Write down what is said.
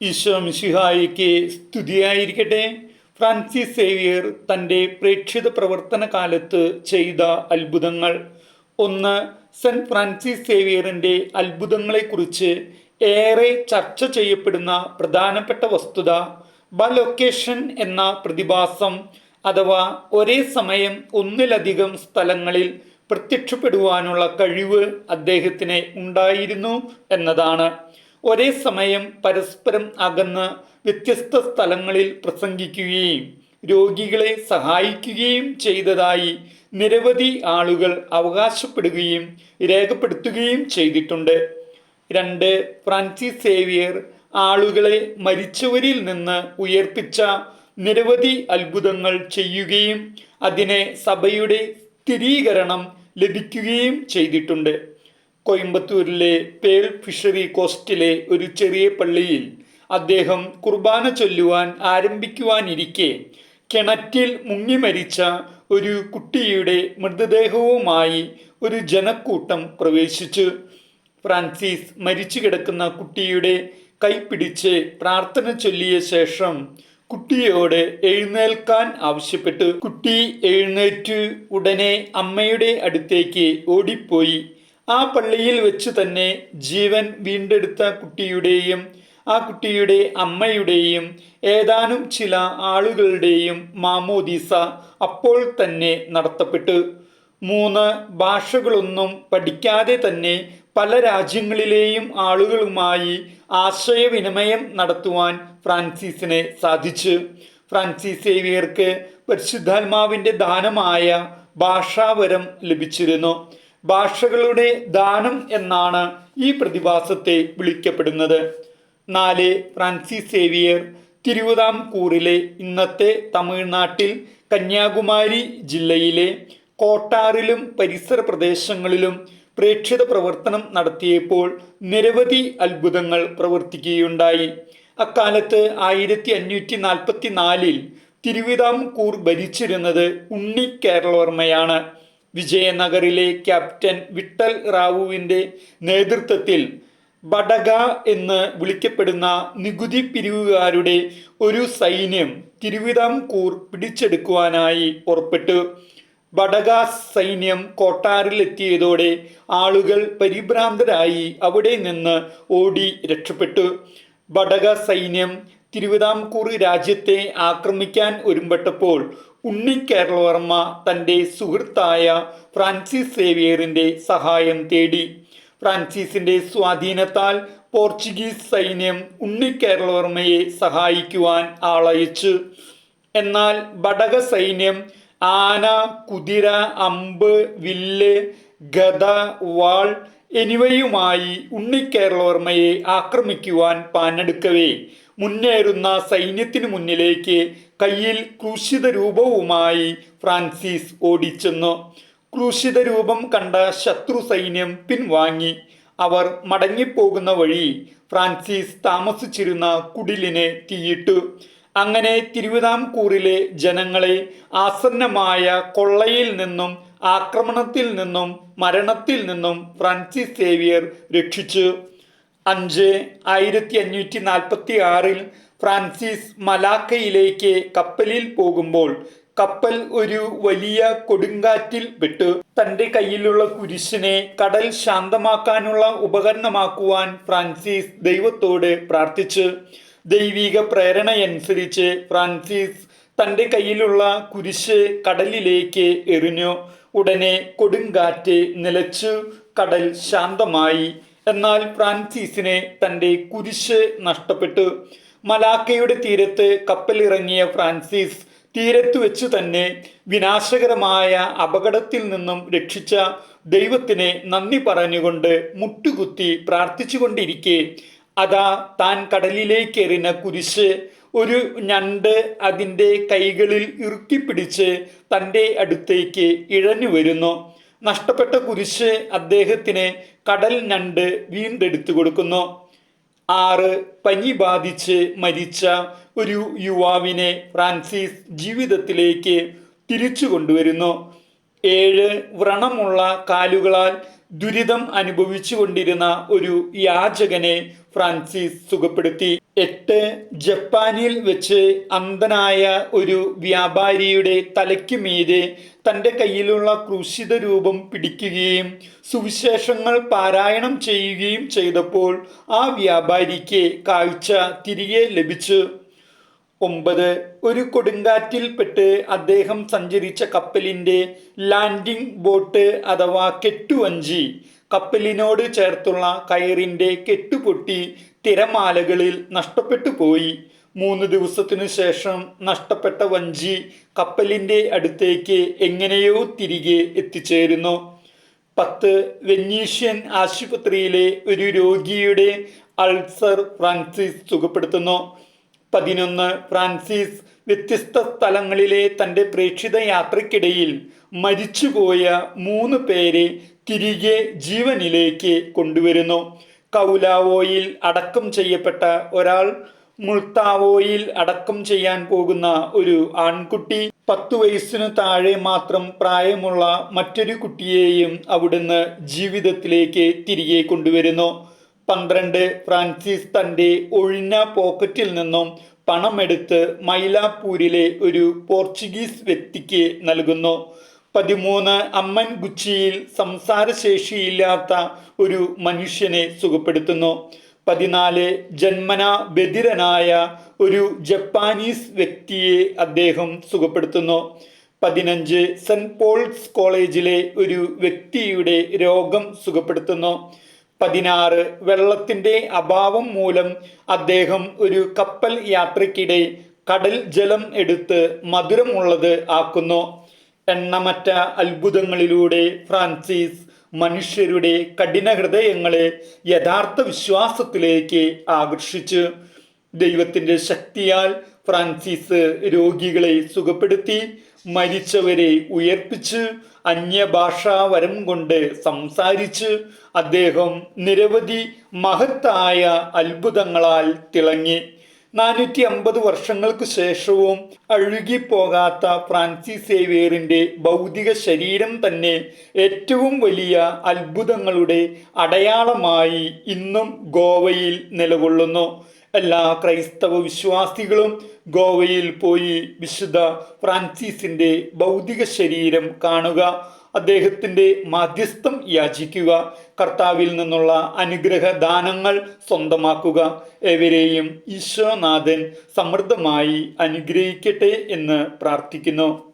ഈശോ മിശിഹായിക്ക് സ്തുതിയായിരിക്കട്ടെ. Francis Xavier തന്റെ പ്രേക്ഷിത പ്രവർത്തന കാലത്ത് ചെയ്ത അത്ഭുതങ്ങൾ. ഒന്ന് സെന്റ് ഫ്രാൻസിസ് സേവിയറിന്റെ അത്ഭുതങ്ങളെക്കുറിച്ച് ഏറെ ചർച്ച ചെയ്യപ്പെടുന്ന പ്രധാനപ്പെട്ട വസ്തുത ബലൊക്കേഷൻ എന്ന പ്രതിഭാസം അഥവാ ഒരേ സമയം ഒന്നിലധികം സ്ഥലങ്ങളിൽ പ്രത്യക്ഷപ്പെടുവാനുള്ള കഴിവ് അദ്ദേഹത്തിന് ഉണ്ടായിരുന്നു എന്നതാണ്. ഒരേ സമയം പരസ്പരം അകന്ന് വ്യത്യസ്ത സ്ഥലങ്ങളിൽ പ്രസംഗിക്കുകയും രോഗികളെ സഹായിക്കുകയും ചെയ്തതായി നിരവധി ആളുകൾ അവകാശപ്പെടുകയും രേഖപ്പെടുത്തുകയും ചെയ്തിട്ടുണ്ട്. രണ്ട് ഫ്രാൻസിസ് സേവിയർ ആളുകളെ മരിച്ചവരിൽ നിന്ന് ഉയർപ്പിച്ച നിരവധി അത്ഭുതങ്ങൾ ചെയ്യുകയും അതിനെ സഭയുടെ സ്ഥിരീകരണം ലഭിക്കുകയും ചെയ്തിട്ടുണ്ട്. കോയമ്പത്തൂരിലെ പേൾ ഫിഷറി കോസ്റ്റിലെ ഒരു ചെറിയ പള്ളിയിൽ അദ്ദേഹം കുർബാന ചൊല്ലുവാൻ ആരംഭിക്കുവാനിരിക്കെ കിണറ്റിൽ മുങ്ങി മരിച്ച ഒരു കുട്ടിയുടെ മൃതദേഹവുമായി ഒരു ജനക്കൂട്ടം പ്രവേശിച്ചു. ഫ്രാൻസിസ് മരിച്ചു കിടക്കുന്ന കുട്ടിയുടെ കൈപിടിച്ച് പ്രാർത്ഥന ചൊല്ലിയ ശേഷം കുട്ടിയോട് എഴുന്നേൽക്കാൻ ആവശ്യപ്പെട്ടു. കുട്ടി എഴുന്നേറ്റ്. ഉടനെ അമ്മയുടെ അടുത്തേക്ക് ഓടിപ്പോയി. ആ പള്ളിയിൽ വെച്ച് തന്നെ ജീവൻ വീണ്ടെടുത്ത കുട്ടിയുടെയും ആ കുട്ടിയുടെ അമ്മയുടെയും ഏതാനും ചില ആളുകളുടെയും മാമോദീസ അപ്പോൾ തന്നെ നടത്തപ്പെട്ടു. മൂന്ന് ഭാഷകളൊന്നും പഠിക്കാതെ തന്നെ പല രാജ്യങ്ങളിലെയും ആളുകളുമായി ആശയവിനിമയം നടത്തുവാൻ ഫ്രാൻസിസിനെ സാധിച്ചു. ഫ്രാൻസിസ് സേവിയർക്ക് പരിശുദ്ധാത്മാവിന്റെ ദാനമായ ഭാഷാവരം ലഭിച്ചിരുന്നു. ഭാഷകളുടെ ദാനം എന്നാണ് ഈ പ്രതിഭാസത്തെ വിളിക്കപ്പെടുന്നത്. നാല് ഫ്രാൻസിസ് സേവിയർ തിരുവിതാംകൂറിലെ ഇന്നത്തെ തമിഴ്നാട്ടിൽ കന്യാകുമാരി ജില്ലയിലെ കോട്ടാറിലും പരിസര പ്രദേശങ്ങളിലും പ്രേക്ഷിത പ്രവർത്തനം നടത്തിയപ്പോൾ നിരവധി അത്ഭുതങ്ങൾ പ്രവർത്തിക്കുകയുണ്ടായി. അക്കാലത്ത് ആയിരത്തി അഞ്ഞൂറ്റി നാൽപ്പത്തി നാലിൽ തിരുവിതാംകൂർ ഭരിച്ചിരുന്നത് ഉണ്ണി കേരളവർമ്മയാണ്. വിജയനഗറിലെ ക്യാപ്റ്റൻ വിട്ടൽ റാവുവിന്റെ നേതൃത്വത്തിൽ ബടക എന്ന് വിളിക്കപ്പെടുന്ന നികുതി പിരിവുകാരുടെ ഒരു സൈന്യം തിരുവിതാംകൂർ പിടിച്ചെടുക്കുവാനായി പുറപ്പെട്ടു. ബടക സൈന്യം കോട്ടാറിലെത്തിയതോടെ ആളുകൾ പരിഭ്രാന്തരായി അവിടെ നിന്ന് ഓടി രക്ഷപ്പെട്ടു. ബടക സൈന്യം തിരുവിതാംകൂർ രാജ്യത്തെ ആക്രമിക്കാൻ ഒരുമ്പെട്ടപ്പോൾ ഉണ്ണി കേരളവർമ്മ തന്റെ സുഹൃത്തായ ഫ്രാൻസിസ് സേവിയറിന്റെ സഹായം തേടി. ഫ്രാൻസിസിന്റെ സ്വാധീനത്താൽ പോർച്ചുഗീസ് സൈന്യം ഉണ്ണി കേരളവർമ്മയെ സഹായിക്കുവാൻ ആളയച്ചു. എന്നാൽ ബടക സൈന്യം ആന കുതിര അമ്പ് വില്ല് ഗത വാൾ എന്നിവയുമായി ഉണ്ണിക്കേരളവർമ്മയെ ആക്രമിക്കുവാൻ പാഞ്ഞെടുക്കവേ. മുന്നേറുന്ന സൈന്യത്തിനു മുന്നിലേക്ക് കയ്യിൽ ക്രൂശിത രൂപവുമായി ഫ്രാൻസിസ് ഓടിച്ചെന്നു. ക്രൂശിത രൂപം കണ്ട ശത്രു സൈന്യം പിൻവാങ്ങി. അവർ മടങ്ങിപ്പോകുന്ന വഴി ഫ്രാൻസിസ് താമസിച്ചിരുന്ന കുടിലിനെ തീയിട്ടു. അങ്ങനെ തിരുവിതാംകൂറിലെ ജനങ്ങളെ ആസന്നമായ കൊള്ളയിൽ നിന്നും ആക്രമണത്തിൽ നിന്നും മരണത്തിൽ നിന്നും ഫ്രാൻസിസ് സേവിയർ രക്ഷിച്ചു. അഞ്ച് ആയിരത്തി അഞ്ഞൂറ്റി നാൽപ്പത്തി ആറിൽ ഫ്രാൻസിസ് മലാക്കയിലേക്ക് കപ്പലിൽ പോകുമ്പോൾ കപ്പൽ ഒരു വലിയ കൊടുങ്കാറ്റിൽ പെട്ടു തന്റെ കയ്യിലുള്ള കുരിശിനെ കടൽ ശാന്തമാക്കാനുള്ള ഉപകരണമാക്കുവാൻ ഫ്രാൻസിസ് ദൈവത്തോട് പ്രാർത്ഥിച്ചു ദൈവിക പ്രേരണയനുസരിച്ച് ഫ്രാൻസിസ് തന്റെ കയ്യിലുള്ള കുരിശ് കടലിലേക്ക് എറിഞ്ഞു. ഉടനെ കൊടുങ്കാറ്റ് നിലച്ചു കടൽ ശാന്തമായി. എന്നാൽ ഫ്രാൻസിസിനെ തന്റെ കുരിശ് നഷ്ടപ്പെട്ടു. മലാക്കയുടെ തീരത്ത് കപ്പലിറങ്ങിയ ഫ്രാൻസിസ് തീരത്ത് വെച്ച് തന്നെ വിനാശകരമായ അപകടത്തിൽ നിന്നും രക്ഷിച്ച ദൈവത്തിന് നന്ദി പറഞ്ഞുകൊണ്ട് മുട്ടുകുത്തി പ്രാർത്ഥിച്ചുകൊണ്ടിരിക്കെ. അതാ താൻ കടലിലേക്ക് എറിഞ്ഞ കുരിശ് ഒരു ഞണ്ട് അതിന്റെ കൈകളിൽ ഇറുക്കിപ്പിടിച്ച് തന്റെ അടുത്തേക്ക് ഇഴഞ്ഞു വരുന്നു. നഷ്ടപ്പെട്ട കുരിശ് അദ്ദേഹത്തിന് കടൽ ഞണ്ട് വീണ്ടെടുത്തു കൊടുക്കുന്നു. ആറ് പനി ബാധിച്ച് മരിച്ച ഒരു യുവാവിനെ ഫ്രാൻസിസ് ജീവിതത്തിലേക്ക് തിരിച്ചു കൊണ്ടുവരുന്നു. ഏഴ് വ്രണമുള്ള കാലുകളാൽ ദുരിതം അനുഭവിച്ചു കൊണ്ടിരുന്ന ഒരു യാചകനെ ഫ്രാൻസിസ് സുഖപ്പെടുത്തി. എട്ട് ജപ്പാനിൽ വെച്ച് അന്ധനായ ഒരു വ്യാപാരിയുടെ തലയ്ക്ക് മീതെ തന്റെ കയ്യിലുള്ള ക്രൂശിത രൂപം പിടിക്കുകയും സുവിശേഷങ്ങൾ പാരായണം ചെയ്യുകയും ചെയ്തപ്പോൾ ആ വ്യാപാരിക്ക് കാഴ്ച തിരികെ ലഭിച്ചു. ഒമ്പത് ഒരു കൊടുങ്കാറ്റിൽപ്പെട്ട് അദ്ദേഹം സഞ്ചരിച്ച കപ്പലിന്റെ ലാൻഡിംഗ് ബോട്ട് അഥവാ കെട്ടുവഞ്ചി കപ്പലിനോട് ചേർത്തുള്ള കയറിന്റെ കെട്ടുപൊട്ടി തിരമാലകളിൽ നഷ്ടപ്പെട്ടു പോയി. മൂന്ന് ദിവസത്തിനു ശേഷം നഷ്ടപ്പെട്ട വഞ്ചി കപ്പലിന്റെ അടുത്തേക്ക് എങ്ങനെയോ തിരികെ എത്തിച്ചേരുന്നു. പത്ത് വെനീഷ്യൻ ആശുപത്രിയിലെ ഒരു രോഗിയുടെ അൾസർ ഫ്രാൻസിസ് സുഖപ്പെടുത്തുന്നു. പതിനൊന്ന് ഫ്രാൻസിസ് വ്യത്യസ്ത സ്ഥലങ്ങളിലെ തന്റെ പ്രേക്ഷിത യാത്രയ്ക്കിടയിൽ മരിച്ചുപോയ മൂന്ന് പേരെ തിരികെ ജീവനിലേക്ക് കൊണ്ടുവരുന്നു. കൗലാവോയിൽ അടക്കം ചെയ്യപ്പെട്ട ഒരാൾ മുൾത്താവോയിൽ അടക്കം ചെയ്യാൻ പോകുന്ന ഒരു ആൺകുട്ടി പത്തു വയസ്സിനു താഴെ മാത്രം പ്രായമുള്ള മറ്റൊരു കുട്ടിയെയും അവിടുന്ന് ജീവിതത്തിലേക്ക് തിരികെ കൊണ്ടുവരുന്നു. പന്ത്രണ്ട് ഫ്രാൻസിസ് തന്റെ ഒഴിഞ്ഞ പോക്കറ്റിൽ നിന്നും പണമെടുത്ത് മൈലാപ്പൂരിലെ ഒരു പോർച്ചുഗീസ് വ്യക്തിക്ക് നൽകുന്നു. പതിമൂന്ന് അമ്മൻ ഗുച്ചിയിൽ സംസാരശേഷിയില്ലാത്ത ഒരു മനുഷ്യനെ സുഖപ്പെടുത്തുന്നു. പതിനാല് ജന്മന ബധിരനായ ഒരു ജപ്പാനീസ് വ്യക്തിയെ അദ്ദേഹം സുഖപ്പെടുത്തുന്നു. പതിനഞ്ച് സെന്റ് പോൾസ് കോളേജിലെ ഒരു വ്യക്തിയുടെ രോഗം സുഖപ്പെടുത്തുന്നു. പതിനാറ് വെള്ളത്തിന്റെ അഭാവം മൂലം അദ്ദേഹം ഒരു കപ്പൽ യാത്രയ്ക്കിടെ കടൽ ജലം എടുത്ത് മധുരമുള്ളത് ആക്കുന്നു. എണ്ണമറ്റ അത്ഭുതങ്ങളിലൂടെ ഫ്രാൻസിസ് മനുഷ്യരുടെ കഠിന ഹൃദയങ്ങളെ യഥാർത്ഥ വിശ്വാസത്തിലേക്ക് ആകർഷിച്ചു ദൈവത്തിന്റെ ശക്തിയാൽ ഫ്രാൻസിസ് രോഗികളെ സുഖപ്പെടുത്തി മരിച്ചവരെ ഉയർപ്പിച്ച് അന്യഭാഷാവരം കൊണ്ട് സംസാരിച്ച് അദ്ദേഹം നിരവധി മഹത്തായ അത്ഭുതങ്ങളാൽ തിളങ്ങി. നാനൂറ്റി അമ്പത് വർഷങ്ങൾക്ക് ശേഷവും അഴുകിപ്പോകാത്ത ഫ്രാൻസിസ് സേവിയറിന്റെ ഭൗതിക ശരീരം തന്നെ ഏറ്റവും വലിയ അത്ഭുതങ്ങളുടെ അടയാളമായി ഇന്നും ഗോവയിൽ നിലകൊള്ളുന്നു. എല്ലാ ക്രൈസ്തവ വിശ്വാസികളും ഗോവയിൽ പോയി വിശുദ്ധ ഫ്രാൻസിസിന്റെ ഭൗതിക ശരീരം കാണുക. അദ്ദേഹത്തിന്റെ മാധ്യസ്ഥം യാചിക്കുക കർത്താവിൽ നിന്നുള്ള അനുഗ്രഹ ദാനങ്ങൾ സ്വന്തമാക്കുക. എവരെയും ഈശോനാഥൻ സമൃദ്ധമായി അനുഗ്രഹിക്കട്ടെ എന്ന് പ്രാർത്ഥിക്കുന്നു.